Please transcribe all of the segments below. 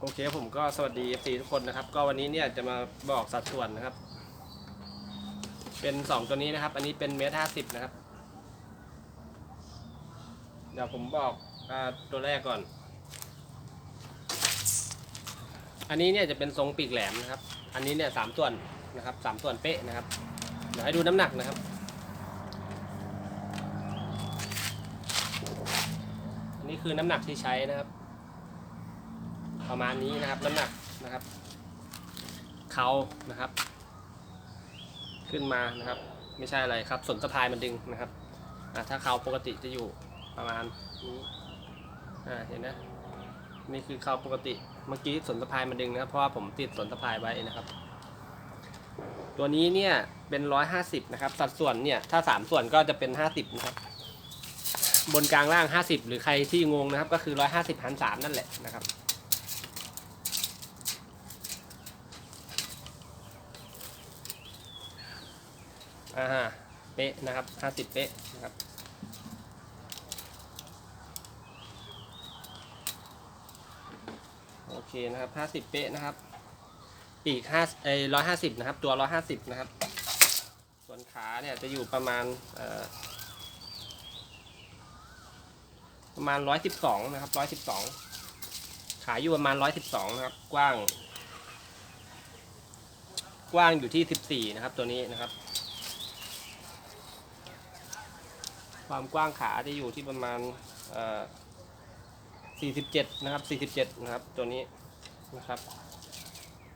โอเคผมก็สวัสดี FC ทุกคนนะครับ ก็วันนี้เนี่ยจะมาบอกสัดส่วนนะครับ เป็น 2 ตัวนี้นะครับ อันนี้เป็นเมตรห้าสิบนะครับ เดี๋ยวผมบอกอตัวแรกก่อน อันนี้เนี่ยจะเป็นทรงปีกแหลมนะครับ อันนี้เนี่ยสามส่วนนะครับสามส่วนเป๊ะนะครับ เดี๋ยวให้ดูน้ำหนักนะครับอันนี้คือน้ำหนักที่ใช้นะครับ ประมาณนี้นะครับน้ำหนักนะครับเขานะครับ ขึ้นมานะครับ ไม่ใช่อะไรครับส่วนสะพายมันดึงนะครับถ้าเขาปกติจะอยู่ประมาณนี้เห็นนะนี่คือเขาปกติเมื่อกี้ส่วนสะพายมันดึงนะครับ เพราะว่าผมติดส่วนสะพายไว้นะครับ ตัวนี้เนี่ยเป็น150นะครับ สัดส่วนเนี่ยถ้า3ส่วนก็จะเป็น50นะครับบนกลางล่าง 50 หรือใครที่งงนะครับ ก็คือ 150หัน3นั่นแหละนะครับ อ่าเป๊ะนะครับห้าสิบเป๊ะนะครับโอเคนะครับห้าสิบเป๊ะนะครับปีกห้าเอ้ร้อยห้าสิบนะครับ ตัวร้อยห้าสิบนะครับ ส่วนขาเนี่ยจะอยู่ประมาณประมาณร้อยสิบสองนะครับร้อยสิบสองขาอยู่ประมาณร้อยสิบสองนะครับ กว้าง กว้างอยู่ที่สิบสี่นะครับ ตัวนี้นะครับ ความกว้างขาจะอยู่ที่ประมาณ47 นะครับ 47 นะครับ ตัวนี้นะครับ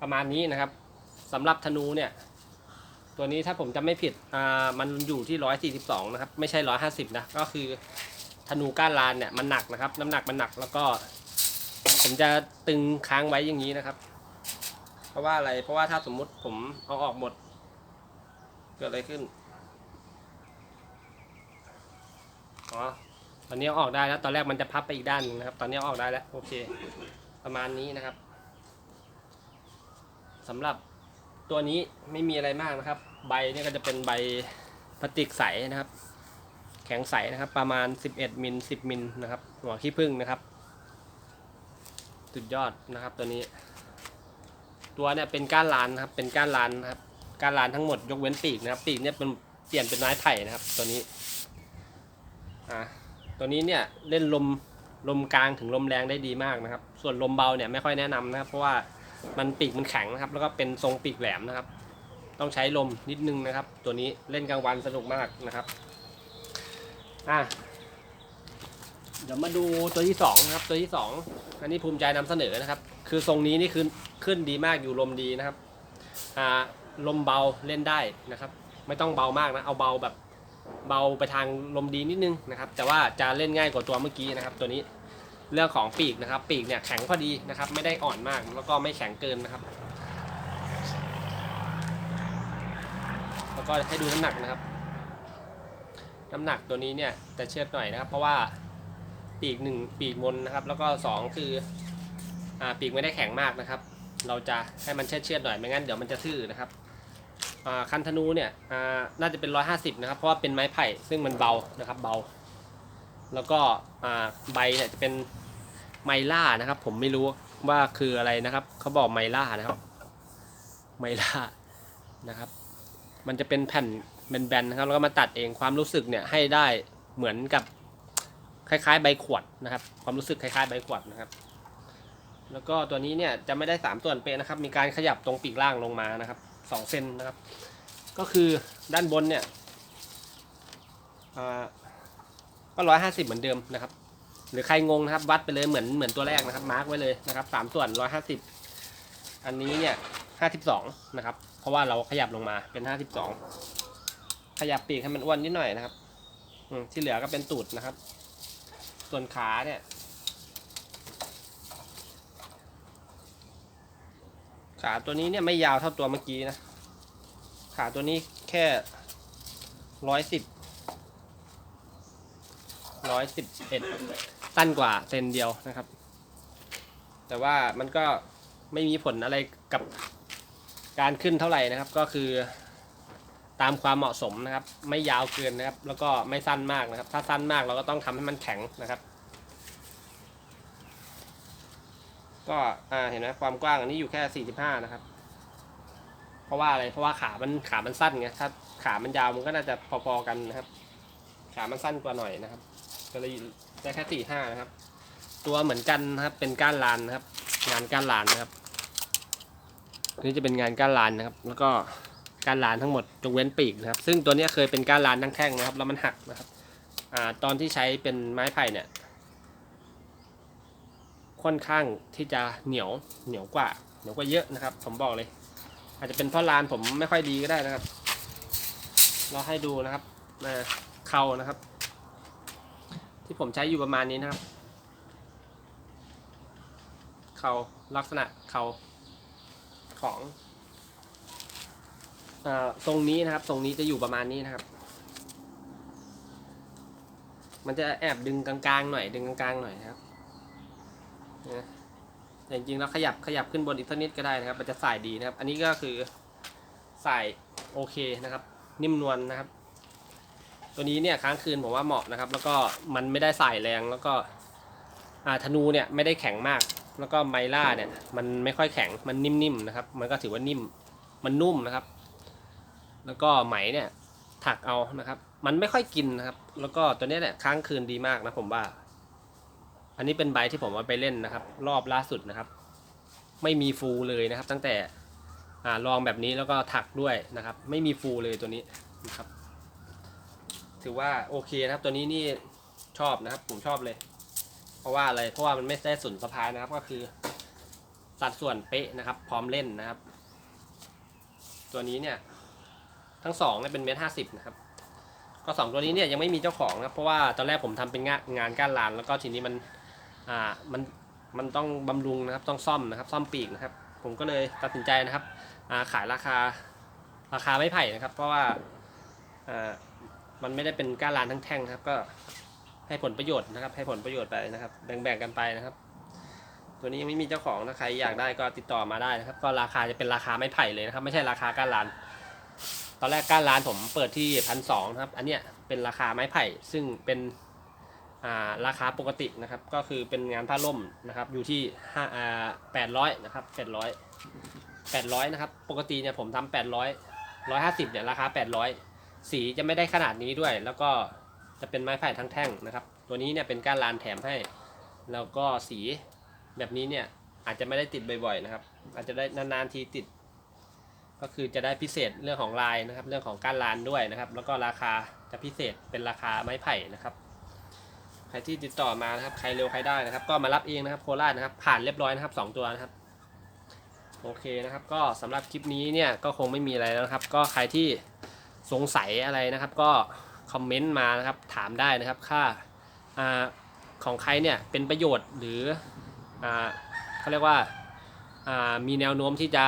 ประมาณนี้นะครับสำหรับธนูเนี่ย ตัวนี้ถ้าผมจำไม่ผิดอ่ามันอยู่ที่ 142 นะครับ ไม่ใช่ 150 นะ ก็คือธนูก้านลานเนี่ยมันหนักนะครับ น้ำหนักมันหนักแล้วก็ ผมจะตึงค้างไว้อย่างนี้นะครับ เพราะว่าอะไรเพราะว่าถ้าสมมุติผมเอาออกหมด เกิดอะไรขึ้น อ๋อตอนนี้ออกได้แล้วตอนแรกมันจะพับไปอีกด้านนึงนะครับ ตอนนี้ออกได้แล้วโอเค ประมาณนี้นะครับสำหรับตัวนี้ไม่มีอะไรมากนะครับ ใบเนี่ยก็จะเป็นใบพลาสติกใสนะครับ แข็งใสนะครับ ประมาณ 11มิล10มิลนะครับ หัวขี้ผึ้งนะครับสุดยอดนะครับตัวนี้ ตัวเนี่ยเป็นก้านลานนะครับ เป็นก้านลานนะครับ ก้านลานทั้งหมดยกเว้นปีกนะครับ ปีกเนี่ยเป็นเปลี่ยนเป็นไม้ไผ่นะครับ ตัวนี้ อะตัวนี้เนี่ยเล่นลมลมกลางถึงลมแรงได้ดีมากนะครับ ส่วนลมเบาเนี่ยไม่ค่อยแนะนำนะครับ เพราะว่ามันปีกมันแข็งนะครับ แล้วก็เป็นทรงปีกแหลมนะครับ ต้องใช้ลมนิดนึงนะครับ ตัวนี้เล่นกลางวันสนุกมากนะครับอะเดี๋ยวมาดูตัวที่สองนะครับ ตัวที่สองอันนี้ภูมิใจนำเสนอนะครับ คือทรงนี้นี่คือขึ้นดีมากอยู่ลมดีนะครับอ่าลมเบาเล่นได้นะครับ ไม่ต้องเบามากนะเอาเบาแบบ เบาไปทางลมดีนิดนึงนะครับ แต่ว่าจะเล่นง่ายกว่าตัวเมื่อกี้นะครับ ตัวนี้เรื่องของปีกนะครับ ปีกเนี่ยแข็งพอดีนะครับ ไม่ได้อ่อนมากแล้วก็ไม่แข็งเกินนะครับ แล้วก็ให้ดูน้ำหนักนะครับ น้ำหนักตัวนี้เนี่ยจะเชือดหน่อยนะครับ เพราะว่าปีกหนึ่งปีกมนนะครับ แล้วก็สองคืออ่าปีกไม่ได้แข็งมากนะครับ เราจะให้มันเชือดเชือดหน่อยไม่งั้นเดี๋ยวมันจะทื่อนะครับ คันธนูเนี่ยน่าจะเป็น 150 นะครับ เพราะว่าเป็นไม้ไผ่ซึ่งมันเบานะครับเบา แล้วก็ใบเนี่ยจะเป็นไมล่านะครับ ผมไม่รู้ว่าคืออะไรนะครับเขาบอกไมล่านะครับ ไมล่านะครับ มันจะเป็นแผ่นแบนๆนะครับแล้วก็มาตัดเองความรู้สึกเนี่ยให้ได้เหมือนกับคล้ายๆ ใบขวดนะครับ ความรู้สึกคล้ายๆ ใบขวดนะครับ แล้วก็ตัวนี้เนี่ยจะไม่ได้สามส่วนเป๊ะนะครับ มีการขยับตรงปีกล่างลงมานะครับ สองเซนนะครับ ก็คือด้านบนเนี่ยก็ร้อยห้าสิบเหมือนเดิมนะครับ หรือใครงงนะครับ วัดไปเลยเหมือนเหมือนตัวแรกนะครับ มาร์กไว้เลยนะครับสามส่วนร้อยห้าสิบอันนี้เนี่ยห้าสิบสองนะครับ เพราะว่าเราขยับลงมาเป็นห้าสิบสองขยับปีกให้มันอ้วนนิดหน่อยนะครับอืที่เหลือก็เป็นตูดนะครับ ส่วนขาเนี่ย ขาตัวนี้เนี่ยไม่ยาวเท่าตัวเมื่อกี้นะ ขาตัวนี้แค่ร้อยสิบร้อยสิบเอ็ดสั้นกว่าเซนเดียวนะครับ แต่ว่ามันก็ไม่มีผลอะไรกับการขึ้นเท่าไหร่นะครับ ก็คือตามความเหมาะสมนะครับ ไม่ยาวเกินนะครับ แล้วก็ไม่สั้นมากนะครับ ถ้าสั้นมากเราก็ต้องทำให้มันแข็งนะครับ ก็อ่าเห็นไหมความกว้างอันนี้อยู่แค่สี่สิบห้านะครับ เพราะว่าอะไรเพราะว่าขามันขามันสั้นไงถ้าขามันยาวมันก็น่าจะพอๆกันนะครับ ขามันสั้นกว่าหน่อยนะครับ ก็เลยได้แค่สี่ห้านะครับ ตัวเหมือนกันนะครับ เป็นก้านลานนะครับ งานก้านลานนะครับอันนี่จะเป็นงานก้านลานนะครับ แล้วก็ก้านลานทั้งหมดยกเว้นปีกนะครับ ซึ่งตัวนี้เคยเป็นก้านลานทั้งแท่งนะครับ แล้วมันหักนะครับอ่าตอนที่ใช้เป็นไม้ไผ่เนี่ย ค่อนข้างที่จะเหนียวเหนียวกว่าเหนียวกว่าเยอะนะครับ ผมบอกเลย อาจจะเป็นเพราะลานผมไม่ค่อยดีก็ได้นะครับ เราให้ดูนะครับนะเข่านะครับ ที่ผมใช้อยู่ประมาณนี้นะครับ เข่าลักษณะเข่าของอาตรงนี้นะครับ ตรงนี้จะอยู่ประมาณนี้นะครับ มันจะแอบดึงกลางๆหน่อยดึงกลางๆหน่อยนะครับ นะแต่จริงๆแล้วขยับขยับขึ้นบนอีกสักนิดก็ได้นะครับ มันจะสายดีนะครับ อันนี้ก็คือสายโอเคนะครับ นิ่มนวลนะครับ ตัวนี้เนี่ยค้างคืนผมว่าเหมาะนะครับ แล้วก็มันไม่ได้สายแรงแล้วก็ธนูเนี่ยไม่ได้แข็งมาก แล้วก็ไมล่าเนี่ย มันไม่ค่อยแข็งมันนิ่มๆนะครับ มันก็ถือว่านิ่มมันนุ่มนะครับ แล้วก็ไหมเนี่ยถักเอานะครับ มันไม่ค่อยกินนะครับ แล้วก็ตัวนี้เนี่ยค้างคืนดีมากนะผมว่า อันนี้เป็นใบที่ผมเอาไปเล่นนะครับ รอบล่าสุดนะครับ ไม่มีฟูเลยนะครับ ตั้งแต่อ่าลองแบบนี้แล้วก็ถักด้วยนะครับ ไม่มีฟูเลยตัวนี้นะครับ ถือว่าโอเคนะครับ ตัวนี้นี่ชอบนะครับ ผมชอบเลย เพราะว่าอะไรเพราะว่ามันไม่ได้สุนสะพายนะครับ ก็คือสัดส่วนเป๊ะนะครับ พร้อมเล่นนะครับ ตัวนี้เนี่ย ทั้งสองเนี่ยเป็นเมตรห้าสิบนะครับ ก็สองตัวนี้เนี่ยยังไม่มีเจ้าของนะครับ เพราะว่าตอนแรกผมทำเป็นงานงานก้านลานแล้วก็ทีนี้มัน อ่ามันมันต้องบำรุงนะครับต้องซ่อมนะครับซ่อมปีกนะครับ ผมก็เลยตัดสินใจนะครับอ่าขายราคาราคาไม่ไผ่นะครับ เพราะว่าอ่ามันไม่ได้เป็นก้านลานทั้งแท่งนะครับ ก็ให้ผลประโยชน์นะครับ ให้ผลประโยชน์ไปนะครับ แบ่งๆกันไปนะครับ ตัวนี้ยังไม่มีเจ้าของถ้าใครอยากได้ก็ติดต่อมาได้นะครับ ก็ราคาจะเป็นราคาไม่ไผ่เลยนะครับ ไม่ใช่ราคาก้านลาน ตอนแรกก้านลานผมเปิดที่พันสองครับ อันเนี้ยเป็นราคาไม้ไผ่ซึ่งเป็น ราคาปกตินะครับก็คือเป็นงานผ้าล่มนะครับอยู่ที่ห้าอ่าแปดร้อยนะครับแปดร้อยแปดร้อยนะครับปกติเนี่ยผมทำแปดร้อยร้อยห้าสิบเนี่ยราคาแปดร้อยสีจะไม่ได้ขนาดนี้ด้วย แล้วก็จะเป็นไม้ไผ่ทั้งแท่งนะครับ ตัวนี้เนี่ยเป็นก้านลานแถมให้ แล้วก็สีแบบนี้เนี่ยอาจจะไม่ได้ติดบ่อยๆนะครับ อาจจะได้นานๆทีติด ก็คือจะได้พิเศษเรื่องของลายนะครับ เรื่องของก้านลานด้วยนะครับ แล้วก็ราคาจะพิเศษเป็นราคาไม้ไผ่นะครับ ใครที่ติดต่อมานะครับ ใครเร็วใครได้นะครับ ก็มารับเองนะครับโคราชนะครับ ผ่านเรียบร้อยนะครับสองตัวนะครับ โอเคนะครับ ก็สำหรับคลิปนี้เนี่ยก็คงไม่มีอะไรแล้วนะครับ ก็ใครที่สงสัยอะไรนะครับ ก็คอมเมนต์มานะครับ ถามได้นะครับ ค่าอของใครเนี่ยเป็นประโยชน์หรืออเขาเรียกว่ามีแนวโน้มที่จะ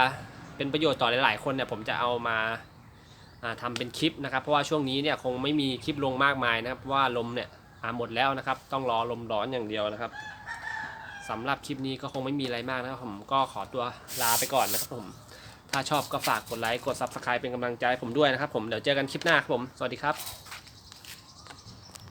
เป็นประโยชน์ต่อหลาย ๆ คนเนี่ยผมจะเอามาอ่าทำเป็นคลิปนะครับ เพราะว่าช่วงนี้เนี่ยคงไม่มีคลิปลงมากมายนะครับว่าลมเนี่ย หมดแล้วนะครับ ต้องรอลมร้อนอย่างเดียวนะครับสำหรับคลิปนี้ก็คงไม่มีอะไรมากนะครับผมก็ขอตัวลาไปก่อนนะครับผม ถ้าชอบก็ฝากกดไลค์กด Subscribe เป็นกำลังใจให้ผมด้วยนะครับผมเดี๋ยวเจอกันคลิปหน้าครับผม สวัสดีครับ